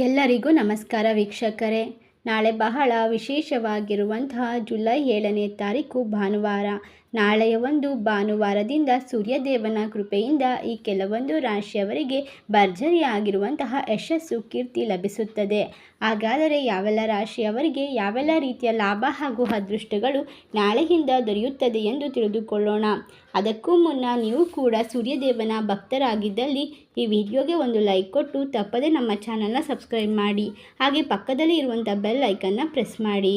ಎಲ್ಲರಿಗೂ ನಮಸ್ಕಾರ ವೀಕ್ಷಕರೇ. ನಾಳೆ ಬಹಳ ವಿಶೇಷವಾಗಿರುವಂತಹ ಜುಲೈ ಏಳನೇ ತಾರೀಕು ಭಾನುವಾರ. ನಾಳೆಯ ಒಂದು ಭಾನುವಾರದಿಂದ ಸೂರ್ಯದೇವನ ಕೃಪೆಯಿಂದ ಈ ಕೆಲವೊಂದು ರಾಶಿಯವರಿಗೆ ಭರ್ಜರಿಯಾಗಿರುವಂತಹ ಯಶಸ್ಸು ಕೀರ್ತಿ ಲಭಿಸುತ್ತದೆ. ಹಾಗಾದರೆ ಯಾವೆಲ್ಲ ರಾಶಿಯವರಿಗೆ ಯಾವೆಲ್ಲ ರೀತಿಯ ಲಾಭ ಹಾಗೂ ಅದೃಷ್ಟಗಳು ನಾಳೆಯಿಂದ ದೊರೆಯುತ್ತದೆ ಎಂದು ತಿಳಿದುಕೊಳ್ಳೋಣ. ಅದಕ್ಕೂ ಮುನ್ನ ನೀವು ಕೂಡ ಸೂರ್ಯದೇವನ ಭಕ್ತರಾಗಿದ್ದಲ್ಲಿ ಈ ವಿಡಿಯೋಗೆ ಒಂದು ಲೈಕ್ ಕೊಟ್ಟು ತಪ್ಪದೆ ನಮ್ಮ ಚಾನಲ್ನ ಸಬ್ಸ್ಕ್ರೈಬ್ ಮಾಡಿ. ಹಾಗೆ ಪಕ್ಕದಲ್ಲಿ ಇರುವಂಥ ಬೆಲ್ ಐಕನ್ನ ಪ್ರೆಸ್ ಮಾಡಿ.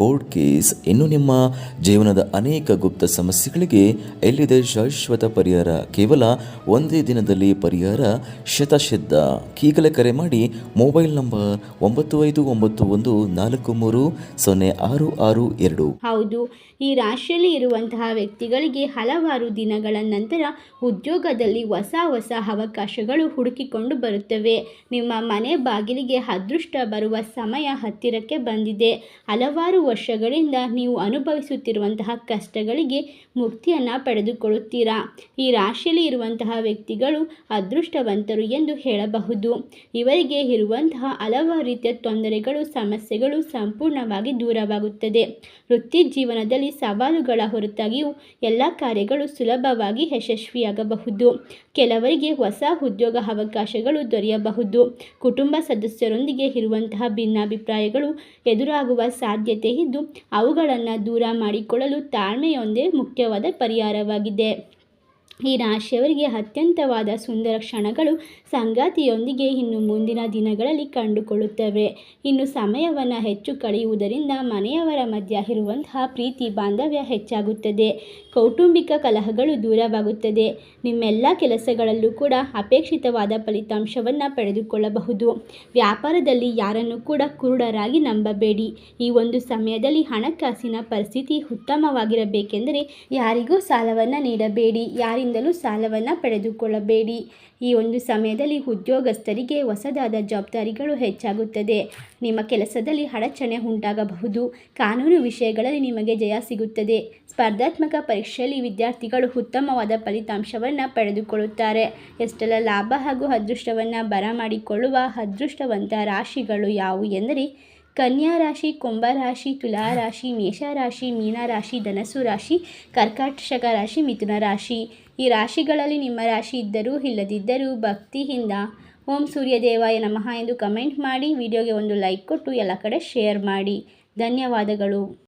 ಕೋರ್ಟ್ ಕೇಸ್ ಇನ್ನು ನಿಮ್ಮ ಜೀವನದ ಅನೇಕ ಗುಪ್ತ ಸಮಸ್ಯೆಗಳಿಗೆ ಎಲ್ಲಿದೆ ಶಾಶ್ವತ ಪರಿಹಾರ? ಕೇವಲ ಒಂದೇ ದಿನದಲ್ಲಿ ಪರಿಹಾರ? ಶತಸಿದ್ಧ ಈಗಲೇ ಕರೆ ಮಾಡಿ ಮೊಬೈಲ್ ನಂಬರ್ ಒಂಬತ್ತು ಐದು ಒಂಬತ್ತು ಒಂದು ನಾಲ್ಕು ಮೂರು ಸೊನ್ನೆ ಆರು ಆರು ಎರಡು. ಹೌದು. ಈ ರಾಶಿಯಲ್ಲಿ ಇರುವಂತಹ ವ್ಯಕ್ತಿಗಳಿಗೆ ಹಲವಾರು ದಿನಗಳ ನಂತರ ಉದ್ಯೋಗದಲ್ಲಿ ಹೊಸ ಹೊಸ ಅವಕಾಶಗಳು ಹುಡುಕಿಕೊಂಡು ಬರುತ್ತವೆ. ನಿಮ್ಮ ಮನೆ ಬಾಗಿಲಿಗೆ ಅದೃಷ್ಟ ಬರುವ ಸಮಯ ಹತ್ತಿರಕ್ಕೆ ಬಂದಿದೆ. ಹಲವಾರು ವರ್ಷಗಳಿಂದ ನೀವು ಅನುಭವಿಸುತ್ತಿರುವಂತಹ ಕಷ್ಟಗಳಿಗೆ ಮುಕ್ತಿಯನ್ನು ಪಡೆದುಕೊಳ್ಳುತ್ತೀರಾ? ಈ ರಾಶಿಯಲ್ಲಿ ಇರುವಂತಹ ವ್ಯಕ್ತಿಗಳು ಅದೃಷ್ಟವಂತರು ಎಂದು ಹೇಳಬಹುದು. ಇವರಿಗೆ ಇರುವಂತಹ ಹಲವಾರು ರೀತಿಯ ತೊಂದರೆಗಳು, ಸಮಸ್ಯೆಗಳು ಸಂಪೂರ್ಣವಾಗಿ ದೂರವಾಗುತ್ತದೆ. ವೃತ್ತಿ ಜೀವನದಲ್ಲಿ ಸವಾಲುಗಳ ಹೊರತಾಗಿಯೂ ಎಲ್ಲ ಕಾರ್ಯಗಳು ಸುಲಭವಾಗಿ ಯಶಸ್ವಿಯಾಗಬಹುದು. ಕೆಲವರಿಗೆ ಹೊಸ ಉದ್ಯೋಗ ಅವಕಾಶಗಳು ದೊರೆಯಬಹುದು. ಕುಟುಂಬ ಸದಸ್ಯರೊಂದಿಗೆ ಇರುವಂತಹ ಭಿನ್ನಾಭಿಪ್ರಾಯಗಳು ಎದುರಾಗುವ ಸಾಧ್ಯತೆ ಇದ್ದು ಅವುಗಳನ್ನು ದೂರ ಮಾಡಿಕೊಳ್ಳಲು ತಾಳ್ಮೆಯೊಂದೇ ಮುಖ್ಯವಾದ ಪರಿಹಾರವಾಗಿದೆ. ಈ ರಾಶಿಯವರಿಗೆ ಅತ್ಯಂತವಾದ ಸುಂದರ ಕ್ಷಣಗಳು ಸಂಗಾತಿಯೊಂದಿಗೆ ಇನ್ನು ಮುಂದಿನ ದಿನಗಳಲ್ಲಿ ಕಂಡುಕೊಳ್ಳುತ್ತವೆ. ಇನ್ನು ಸಮಯವನ್ನು ಹೆಚ್ಚು ಕಳೆಯುವುದರಿಂದ ಮನೆಯವರ ಮಧ್ಯ ಇರುವಂತಹ ಪ್ರೀತಿ ಬಾಂಧವ್ಯ ಹೆಚ್ಚಾಗುತ್ತದೆ. ಕೌಟುಂಬಿಕ ಕಲಹಗಳು ದೂರವಾಗುತ್ತದೆ. ನಿಮ್ಮೆಲ್ಲ ಕೆಲಸಗಳಲ್ಲೂ ಕೂಡ ಅಪೇಕ್ಷಿತವಾದ ಫಲಿತಾಂಶವನ್ನು ಪಡೆದುಕೊಳ್ಳಬಹುದು. ವ್ಯಾಪಾರದಲ್ಲಿ ಯಾರನ್ನು ಕೂಡ ಕುರುಡರಾಗಿ ನಂಬಬೇಡಿ. ಈ ಒಂದು ಸಮಯದಲ್ಲಿ ಹಣಕಾಸಿನ ಪರಿಸ್ಥಿತಿ ಉತ್ತಮವಾಗಿರಬೇಕೆಂದರೆ ಯಾರಿಗೂ ಸಾಲವನ್ನು ನೀಡಬೇಡಿ. ಯಾರಿಂದಲೂ ಸಾಲವನ್ನು ಪಡೆದುಕೊಳ್ಳಬೇಡಿ. ಈ ಒಂದು ಸಮಯದಲ್ಲಿ ಉದ್ಯೋಗಸ್ಥರಿಗೆ ಹೊಸದಾದ ಜವಾಬ್ದಾರಿಗಳು ಹೆಚ್ಚಾಗುತ್ತದೆ. ನಿಮ್ಮ ಕೆಲಸದಲ್ಲಿ ಅಡಚಣೆ ಉಂಟಾಗಬಹುದು. ಕಾನೂನು ವಿಷಯಗಳಲ್ಲಿ ನಿಮಗೆ ಜಯ ಸಿಗುತ್ತದೆ. ಸ್ಪರ್ಧಾತ್ಮಕ ಪರೀಕ್ಷೆಯಲ್ಲಿ ವಿದ್ಯಾರ್ಥಿಗಳು ಉತ್ತಮವಾದ ಫಲಿತಾಂಶವನ್ನು ಪಡೆದುಕೊಳ್ಳುತ್ತಾರೆ. ಎಷ್ಟೆಲ್ಲ ಲಾಭ ಹಾಗೂ ಅದೃಷ್ಟವನ್ನು ಬರಮಾಡಿಕೊಳ್ಳುವ ಅದೃಷ್ಟವಂತ ರಾಶಿಗಳು ಯಾವುವು ಎಂದರೆ ಕನ್ಯಾ ರಾಶಿ, ಕುಂಭ ರಾಶಿ, ತುಲಾ ರಾಶಿ ಮೇಷರಾಶಿ ಮೀನರಾಶಿ ಧನಸ್ಸು ರಾಶಿ ಕರ್ಕಾಟಕ ರಾಶಿ, ಮಿಥುನ ರಾಶಿ. ಈ ರಾಶಿಗಳಲ್ಲಿ ನಿಮ್ಮ ರಾಶಿ ಇದ್ದರೂ ಇಲ್ಲದಿದ್ದರೂ ಭಕ್ತಿಯಿಂದ ಓಂ ಸೂರ್ಯದೇವಾಯ ನಮಃ ಎಂದು ಕಮೆಂಟ್ ಮಾಡಿ, ವಿಡಿಯೋಗೆ ಒಂದು ಲೈಕ್ ಕೊಟ್ಟು ಎಲ್ಲ ಕಡೆ ಶೇರ್ ಮಾಡಿ. ಧನ್ಯವಾದಗಳು.